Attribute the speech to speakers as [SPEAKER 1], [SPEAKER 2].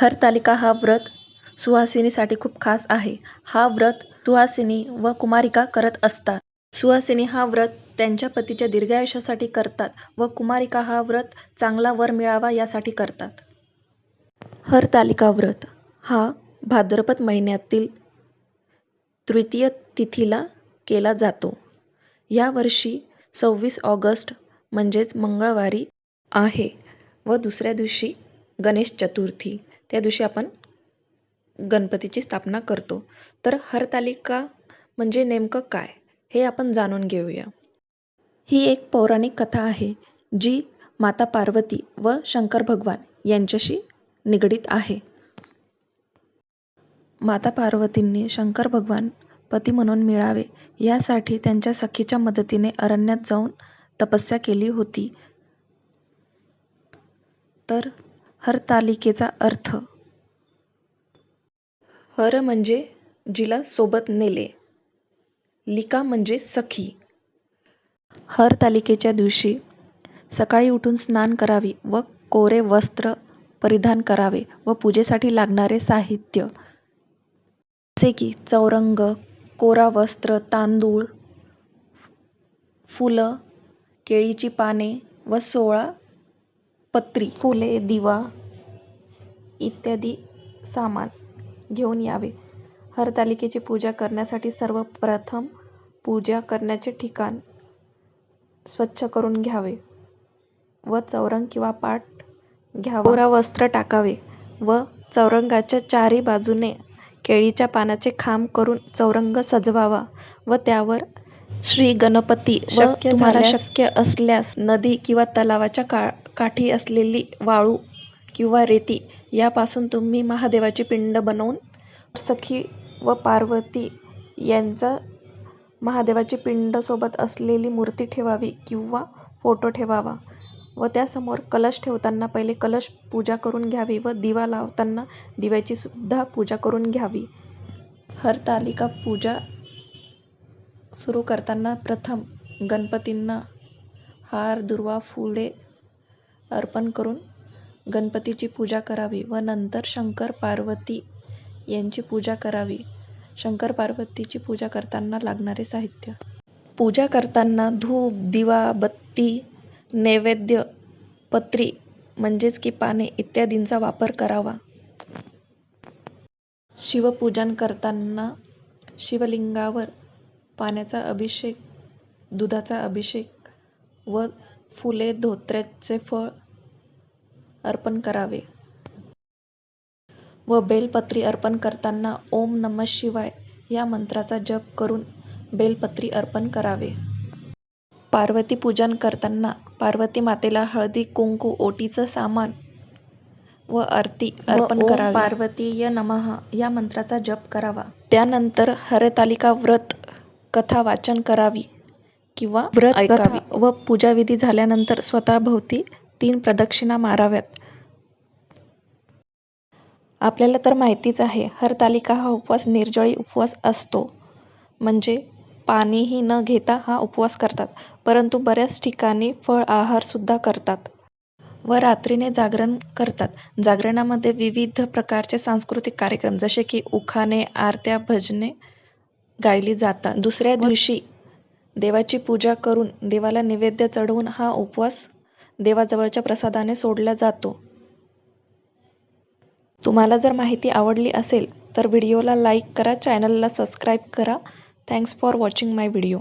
[SPEAKER 1] हरतालिका हा व्रत सुहासिनीसाठी खूप खास आहे. हा व्रत सुहासिनी व कुमारिका करत असतात. सुहासिनी हा व्रत त्यांच्या पतीच्या दीर्घायुष्यासाठी करतात व कुमारिका हा व्रत चांगला वर मिळावा यासाठी करतात. हरतालिका व्रत हा भाद्रपद महिन्यातील तृतीय तिथीला केला जातो. यावर्षी सव्वीस ऑगस्ट म्हणजेच मंगळवारी आहे व दुसऱ्या दिवशी गणेश चतुर्थी. त्या दिवशी आपण गणपतीची स्थापना करतो. तर हरतालिका म्हणजे नेमकं काय हे आपण जाणून घेऊया. ही एक पौराणिक कथा आहे जी माता पार्वती व शंकर भगवान यांच्याशी निगडीत आहे. माता पार्वतींनी शंकर भगवान पती म्हणून मिळावे यासाठी त्यांच्या सखीच्या मदतीने अरण्यात जाऊन तपस्या केली होती. तर हरतालिकेचा अर्थ. हर म्हणजे जिला सोबत नेले, लिका म्हणजे सखी. हरतालिकेच्या दिवशी सकाळी उठून स्नान करावे व कोरे वस्त्र परिधान करावे व पूजेसाठी लागणारे साहित्य. जसे की चौरंग, कोरा वस्त्र, तांदूळ, फुलं, केळीची पाने व सोळा पत्री, फुले, दिवा इत्यादी सामान घेऊन यावे. हरतालिकेची पूजा करण्यासाठी सर्वप्रथम पूजा करण्याचे ठिकाण स्वच्छ करून घ्यावे व चौरंग किंवा पाट घ्यावा. कोरा वस्त्र टाकावे व चौरंगाच्या चारी बाजूने केळीच्या पानाचे खांब करून चौरंग सजवावा व त्यावर श्री गणपती व तुम्हाला शक्य असल्यास नदी किंवा तलावाच्या काठी असलेली वाळू किंवा रेती यापासून तुम्ही महादेवाची पिंड बनवून सखी व पार्वती यांचा महादेवाची पिंड सोबत असलेली मूर्ती ठेवावी किंवा फोटो ठेवावा व त्यासमोर कलश ठेवताना पहिले कलश पूजा करून घ्यावी व दिवा लावताना दिव्याची सुद्धा पूजा करून घ्यावी. हरतालिका पूजा सुरू करताना प्रथम गणपतींना हार, दुर्वा, फुले अर्पण करून गणपतीची पूजा करावी व नंतर शंकर पार्वती यांची पूजा करावी. शंकर पार्वतीची पूजा करताना लागणारे साहित्य. पूजा करताना धूप, दिवा, बत्ती, नैवेद्य, पत्री म्हणजेच की पाने इत्यादींचा वापर करावा. शिवपूजन करताना शिवलिंगावर पाण्याचा अभिषेक, दुधाचा अभिषेक व फुले, धोत्र्याचे फळ अर्पण करावे व बेलपत्री अर्पण करताना ओम नमः शिवाय या मंत्राचा जप करून बेलपत्री अर्पण करावे. पार्वती पूजन करताना पार्वती मातेला हळदी कुंकू ओटीचं सामान व आरती अर्पण करावी पार्वतीय नमः या मंत्राचा जप करावा. त्यानंतर हरतालिका व्रत कथा वाचन करावी किंवा व्रत ऐकावे व पूजाविधी झाल्यानंतर स्वतःभोवती तीन प्रदक्षिणा माराव्यात. आपल्याला तर माहितीच आहे हरतालिका हा उपवास निर्जळी उपवास असतो. म्हणजे पाणीही न घेता हा उपवास करतात. परंतु बऱ्याच ठिकाणी फळ आहार सुद्धा करतात. व रात्रीने जागरण करतात. जागरणामध्ये विविध प्रकारचे सांस्कृतिक कार्यक्रम जसे की उखाणे, आरत्या, भजने गायली जातात. दुसऱ्या दिवशी देवाची पूजा करून देवाला नैवेद्य चढवून हा उपवास देवाजवळच्या प्रसादाने सोडला जातो. तुम्हाला जर माहिती आवडली असेल तर व्हिडिओला लाईक करा चॅनलला सबस्क्राईब करा. Thanks for watching my video.